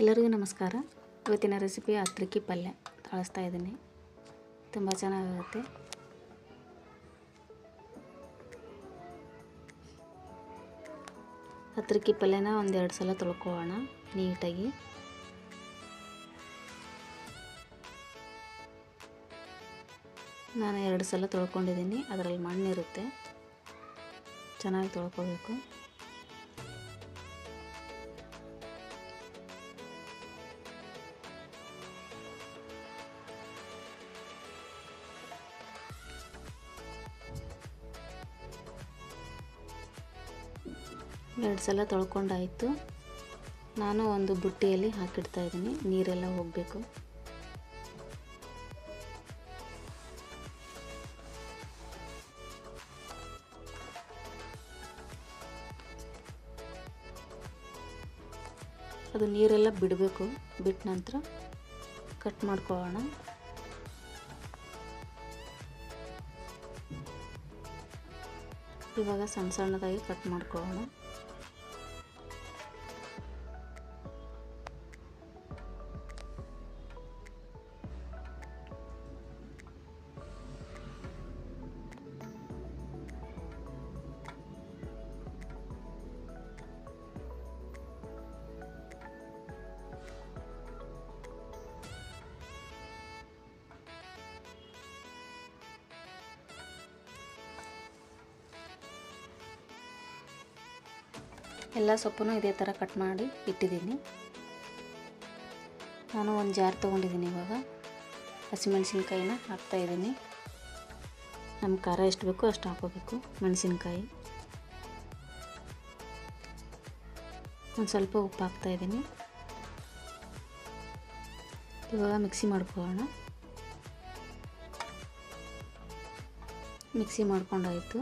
ಎಲ್ಲರಿಗೂ ನಮಸ್ಕಾರ. ಇವತ್ತಿನ ರೆಸಿಪಿ ಹತ್ರಿಕ್ಕಿ ಪಲ್ಯ. ತಳಿಸ್ತಾ ಇದ್ದೀನಿ. ತುಂಬ ಚೆನ್ನಾಗಿರುತ್ತೆ. ಹತ್ರಿಕ್ಕಿ ಪಲ್ಯನ ಒಂದೆರಡು ಸಲ ತೊಳ್ಕೊಳ್ಳೋಣ ನೀಟಾಗಿ. ನಾನು ಎರಡು ಸಲ ತೊಳ್ಕೊಂಡಿದ್ದೀನಿ. ಅದರಲ್ಲಿ ಮಣ್ಣಿರುತ್ತೆ. ಚೆನ್ನಾಗಿ ತೊಳ್ಕೊಬೇಕು. ಎರಡು ಸಲ ತೊಳ್ಕೊಂಡಾಯಿತು. ನಾನು ಒಂದು ಬುಟ್ಟಿಯಲ್ಲಿ ಹಾಕಿಡ್ತಾ ಇದ್ದೀನಿ. ನೀರೆಲ್ಲ ಹೋಗಬೇಕು. ಅದು ನೀರೆಲ್ಲ ಬಿಡಬೇಕು. ಬಿಟ್ಟ ನಂತರ ಕಟ್ ಮಾಡ್ಕೊಳ್ಳೋಣ. ಇವಾಗ ಸಣ್ಣ ಸಣ್ಣದಾಗಿ ಕಟ್ ಮಾಡ್ಕೊಳ್ಳೋಣ. ಎಲ್ಲ ಸೊಪ್ಪನ್ನು ಇದೇ ಥರ ಕಟ್ ಮಾಡಿ ಇಟ್ಟಿದ್ದೀನಿ. ನಾನು ಒಂದು ಜಾರ್ ತೊಗೊಂಡಿದ್ದೀನಿ ಇವಾಗ. ಹಸಿಮೆಣಸಿನ್ಕಾಯಿನ ಹಾಕ್ತಾಯಿದ್ದೀನಿ ನಮ್ಮ ಖಾರ ಎಷ್ಟು ಬೇಕೋ ಅಷ್ಟು ಹಾಕೋಬೇಕು ಮೆಣಸಿನ್ಕಾಯಿ. ಒಂದು ಸ್ವಲ್ಪ ಉಪ್ಪು ಹಾಕ್ತಾಯಿದ್ದೀನಿ ಇವಾಗ ಮಿಕ್ಸಿ ಮಾಡ್ಕೊಳ್ಳೋಣ. ಮಿಕ್ಸಿ ಮಾಡ್ಕೊಂಡಾಯಿತು.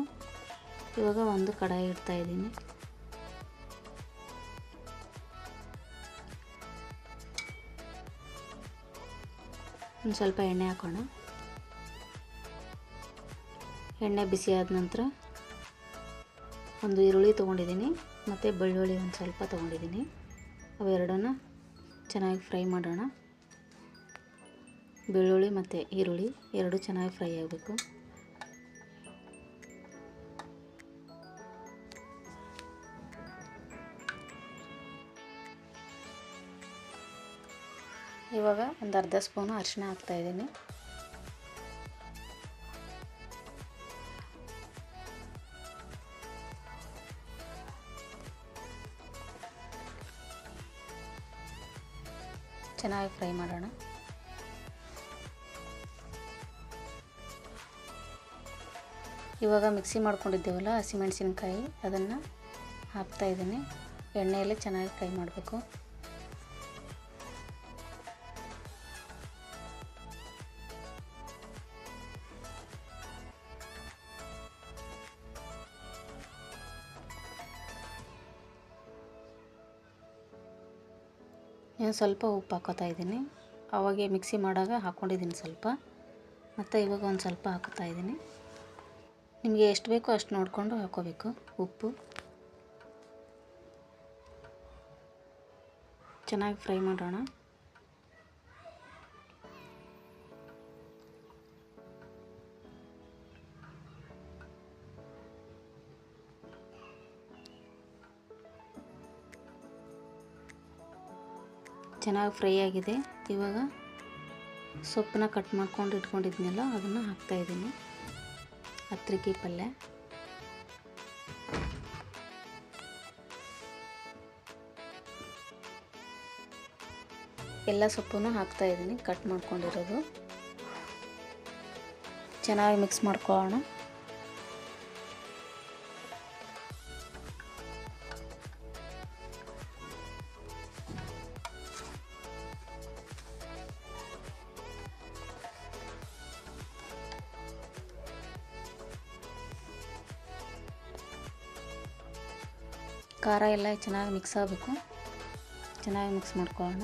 ಇವಾಗ ಒಂದು ಕಡಾಯಿ ಇಡ್ತಾಯಿದ್ದೀನಿ ಒಂದು ಸ್ವಲ್ಪ ಎಣ್ಣೆ ಹಾಕೋಣ. ಎಣ್ಣೆ ಬಿಸಿ ಆದ ನಂತರ ಒಂದು ಈರುಳ್ಳಿ ತೊಗೊಂಡಿದ್ದೀನಿ, ಮತ್ತು ಬೆಳ್ಳುಳ್ಳಿ ಒಂದು ಸ್ವಲ್ಪ ತೊಗೊಂಡಿದ್ದೀನಿ. ಅವೆರಡನ್ನ ಚೆನ್ನಾಗಿ ಫ್ರೈ ಮಾಡೋಣ. ಬೆಳ್ಳುಳ್ಳಿ ಮತ್ತು ಈರುಳ್ಳಿ ಎರಡು ಚೆನ್ನಾಗಿ ಫ್ರೈ ಆಗಬೇಕು. ಇವಾಗ ಒಂದು ಅರ್ಧ ಸ್ಪೂನು ಅರಿಶಿನ ಹಾಕ್ತಾಯಿದ್ದೀನಿ ಚೆನ್ನಾಗಿ ಫ್ರೈ ಮಾಡೋಣ. ಇವಾಗ ಮಿಕ್ಸಿ ಮಾಡ್ಕೊಂಡಿದ್ದೇವಲ್ಲ ಹಸಿಮೆಣಸಿನ್ಕಾಯಿ ಅದನ್ನು ಹಾಕ್ತಾಯಿದ್ದೀನಿ ಎಣ್ಣೆಯಲ್ಲಿ ಚೆನ್ನಾಗಿ ಫ್ರೈ ಮಾಡಬೇಕು. ನಾನು ಸ್ವಲ್ಪ ಉಪ್ಪು ಹಾಕೋತಾ ಇದ್ದೀನಿ. ಅವಾಗೆ ಮಿಕ್ಸಿ ಮಾಡಾಗ ಹಾಕ್ಕೊಂಡಿದ್ದೀನಿ ಸ್ವಲ್ಪ. ಮತ್ತು ಇವಾಗ ಒಂದು ಸ್ವಲ್ಪ ಹಾಕೋತಾ ಇದ್ದೀನಿ. ನಿಮಗೆ ಎಷ್ಟು ಬೇಕೋ ಅಷ್ಟು ನೋಡಿಕೊಂಡು ಹಾಕೋಬೇಕು. ಉಪ್ಪು. ಚೆನ್ನಾಗಿ ಫ್ರೈ ಮಾಡೋಣ. ಚೆನ್ನಾಗಿ ಫ್ರೈ ಆಗಿದೆ. ಇವಾಗ ಸೊಪ್ಪನ್ನ ಕಟ್ ಮಾಡ್ಕೊಂಡು ಇಟ್ಕೊಂಡಿದ್ನಲ್ಲ, ಅದನ್ನು ಹಾಕ್ತಾಯಿದ್ದೀನಿ ಹತ್ರಿಕೆ ಪಲ್ಯ. ಎಲ್ಲ ಸೊಪ್ಪನ್ನು ಹಾಕ್ತಾಯಿದ್ದೀನಿ ಕಟ್ ಮಾಡ್ಕೊಂಡಿರೋದು. ಚೆನ್ನಾಗಿ ಮಿಕ್ಸ್ ಮಾಡ್ಕೊಳ್ಳೋಣ. ಖಾರ ಎಲ್ಲ ಚೆನ್ನಾಗಿ ಮಿಕ್ಸ್ ಆಗಬೇಕು. ಚೆನ್ನಾಗಿ ಮಿಕ್ಸ್ ಮಾಡ್ಕೊಳ್ಳೋಣ.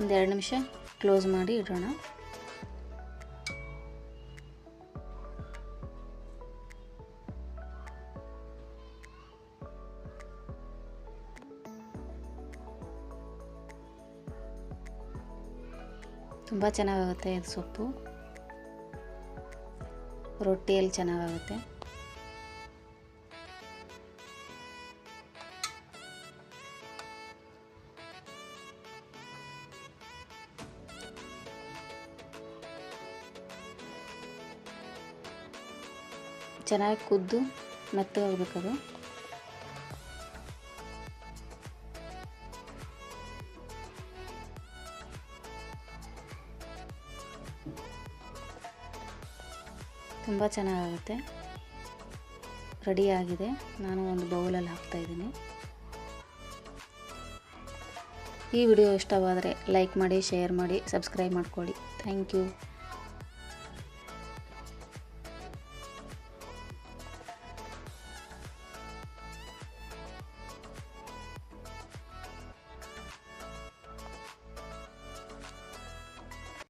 ಒಂದೆರಡು ನಿಮಿಷ ಕ್ಲೋಸ್ ಮಾಡಿ ಇಡೋಣ. ತುಂಬ ಚೆನ್ನಾಗಾಗುತ್ತೆ ಇದು ಸೊಪ್ಪು. ರೊಟ್ಟಿಯಲ್ಲಿ ಚೆನ್ನಾಗಾಗುತ್ತೆ. ಚೆನ್ನಾಗಿ ಕುದ್ದು ಮೆತ್ತಗಾಗಬೇಕದು. ತುಂಬ ಚೆನ್ನಾಗಾಗುತ್ತೆ. ರೆಡಿಯಾಗಿದೆ. ನಾನು ಒಂದು ಬೌಲಲ್ಲಿ ಹಾಕ್ತಾಯಿದ್ದೀನಿ ಈ ವಿಡಿಯೋ ಇಷ್ಟವಾದರೆ ಲೈಕ್ ಮಾಡಿ, ಶೇರ್ ಮಾಡಿ, ಸಬ್ಸ್ಕ್ರೈಬ್ ಮಾಡ್ಕೊಳ್ಳಿ. Thank you.